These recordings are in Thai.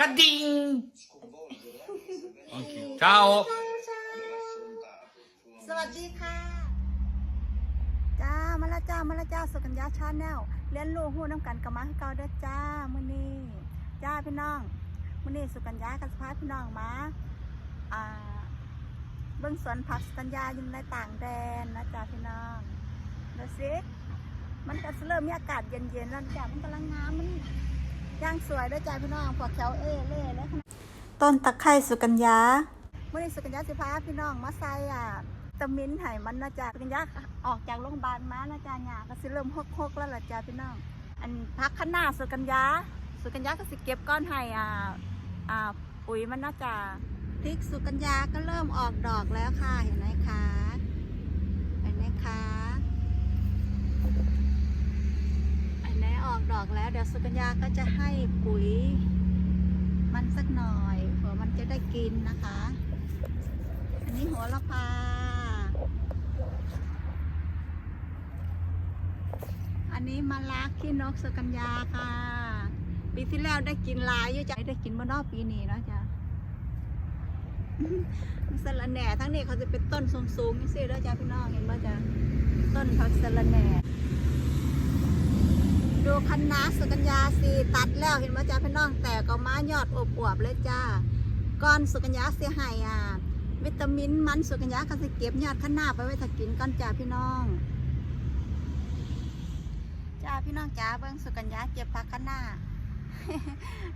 กระดิ่งโอเค ciao สวัสดีค่ะ จ้า มาและจ้า มาและจ้าสุกัญญาชาแนลเลี้ยนลูกหูน้ำกันกับมาให้เก่าเด้อจ้ามื้อนี้จ้าพี่น้องมื้อนี้สุกัญญากับสภาพพี่น้องมาอ่าเบิ่งสวนผักสุกัญญาอยู่ในต่างแดนนะจ้าพี่น้องดูสิมันก็เริ่มมีอากาศเย็นๆแล้วจ้ามันกำลังงามมัน ย่างสวยเด้อจ้าพี่น้องพวกแถวเอเล่แล้วต้นตะไคร้สุกัญญาเมื่อนี้สุกัญญาสิพาพี่น้องมาใส่อะตะมินไห้มันนะจ๊ะสุกัญญาออกจากโรงพยาบาลมานะจ๊ะเนี่ยก็สิเริ่มหกหกๆแล้วล่ะจ้ะพี่น้อง อันพักข้างหน้าสุกัญญาสุกัญญาก็สิเก็บก้อนไห้อ่าอ่าปุ๋ยมันนะจ๊ะพริกสุกัญญาก็เริ่มออกดอกแล้วค่ะเห็นไหมคะเห็นไหมคะอันนี้ ออกแล้ว เดี๋ยวสุกัญญาก็จะให้ปุ๋ย มันสักหน่อยเผื่อมันจะได้กินนะคะ อันนี้หัวละพา อันนี้มะลักขี้นกสกัญญาค่ะ ปีที่แล้วได้กินลายอยู่จ้ะได้กินมานอกปีนี้เนาะจ้ะสะระแหน่ทั้งนี้เขาจะเป็นต้นสูงๆนี่สิแล้วจ้ะพี่น้องเห็นไหมจ้ะต้นผักสะระแหน่ ดูคันนาสุกัญญาสีตัดแล้วเห็นไหมจ้าพี่น้องแต่ก็มายอดอบอวบเลยจ้าก้อนสุกัญญาเสียหายอะวิตามินมันสุกัญญาก็จะเก็บยอดคันนาไปไว้ถ้ากินก้อนจ้าพี่น้องจ้าพี่น้องจ้าเบิ้งสุกัญญาเก็บผักคันนา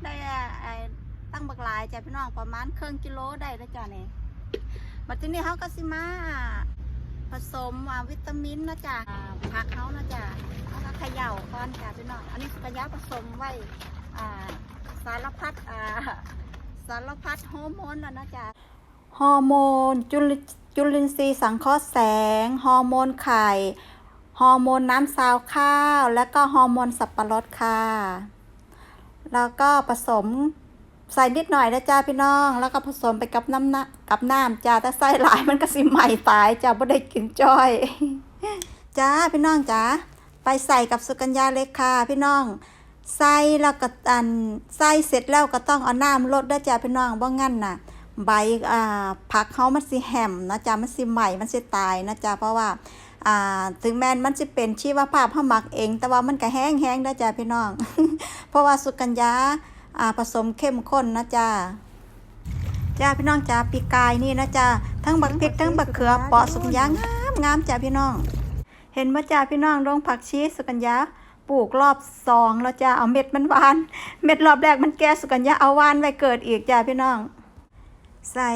ได้อะไอ้ตั้งบักหลายจ้าพี่น้องประมาณครึ่งกิโลได้แล้วจ้าเนี่ยบัดทีนี้เขาก็สิมา ผสมอ่าวิตามินนะจ๊ะผักเขานะจ๊ะแล้วก็เขย่าก่อนจ้ะพี่น้องอันนี้กระยะผสมไว้อ่าสารพัดอ่าสารพัดฮอร์โมนแล้วนะจ๊ะฮอร์โมนจุลจุลินทรีย์สังเคราะห์แสง ฮอร์โมนไข่ ฮอร์โมนน้ำซาวข้าว และก็ฮอร์โมนสับปะรดค่ะ แล้วก็ผสม ใส่นิดหน่อยนะจ้าพี่น้อง แล้วก็ผสมไปกับน้ำนะกับน้ำจ้าถ้าใส่หลายมันก็สิใหม่ตายจ้าไม่ได้กินจ้อยจ้าพี่น้องจ้าไปใส่กับสุกัญญาเลยค่ะพี่น้องใส่แล้วก็อันใส่เสร็จแล้วก็ต้องเอาน้ำลดด้วยจ้าพี่น้องบ่งั้นน่ะ ใบอ่าผักเขามันสิแหมนะจ้ามันสิใหม่มันสิตายนะจ้าเพราะว่าอ่าถึงแม้นมันจะเป็นชีวภาพเฮาหมักเอง แต่ว่ามันก็แห้งแห้งนะจ้าพี่น้อง เพราะว่าสุกัญญา ผสมเข้มข้นนะจ้าจ้าพี่น้องจ้าปีกายนี่นะจ้าทั้งบักพริกทั้งบักเขือเปาะสุกัญญางามงามจ้าพี่น้อง เห็นว่าจ้าพี่น้องลงผักชีสุกัญญาปลูกรอบสองแล้วจ้าเอาเม็ดมันหวาน เม็ดรอบแรกมันแก่สุกัญญาเอาหวานไว้เกิดอีกจ้าพี่น้อง ใส่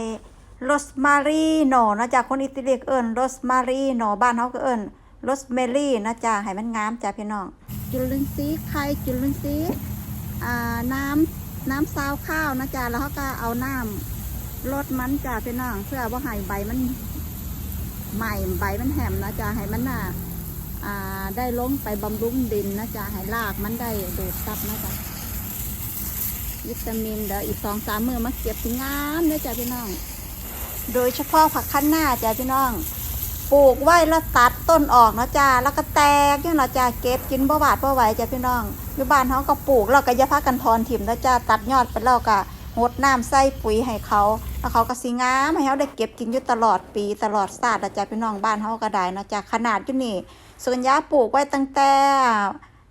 โรสมารีโหนนะจ๊ะคนอิตาลีก็เอิ้นโรสมารีโหนบ้านเขาก็เอิ้นโรสเมลี่นะจ๊ะให้มันงามจ้ะพี่น้อง จุลินทรีย์ไข่จุลินทรีย์อ่า น้ำน้ำซาวข้าวนะจ๊ะแล้วเขาก็เอาน้ำลดมันจ้ะพี่น้องเพื่อว่าให้ใบมันใหม่ใบมันแหมนะจ๊ะให้มันน่ะอ่าได้ลงไปบำรุงดินนะจ๊ะให้รากมันได้ดูดซับนะจ๊ะวิตามินเดี๋ยวอีกสองสามมือมาเก็บถึงงามเลยจ้ะพี่น้อง โดยเฉพาะผักคั้นหน้าจ้ะพี่น้อง ปลูกไว้แล้วตัดต้นออกเนาะจ้าแล้วก็แตกเนี่ยเนาะจ้าเก็บกินบ่หวาดบ่ไหวจ้ะพี่น้องอยู่บ้านเขาก็ปลูกแล้วก็อยาพากันทอนถิ่มแล้วจ้าตัดยอดไปแล้วก็งดน้ำใส่ปุ๋ยให้เขาแล้วเขาก็สิงามให้เขาได้เก็บกินอยู่ตลอดปีตลอดศาสตร์นะจ้ะพี่น้องบ้านเขาก็ได้นะจ้าขนาดอยู่นี่ส่วนยาปลูกไว้ตั้งแต่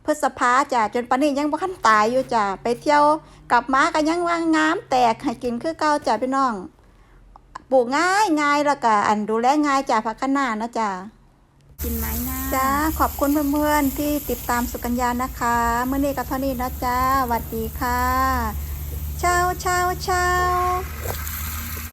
พฤษภาจ้ะจนปานนี้ยังบ่คันตายอยู่จ้ะไปเที่ยวกลับมาก็ยังว่างงามแตกให้กินคือเก่าจ้ะพี่น้อง ปลูกง่ายง่ายแล้วก็อันดูแลง่ายจ้ะพักขนานะจ้ะกินไหมนะจ้าขอบคุณเพื่อนๆที่ติดตามสุกัญญานะคะเมื่อนี้ก็เท่านี้นะจ้าสวัสดีค่ะเช้าเช้าเช้า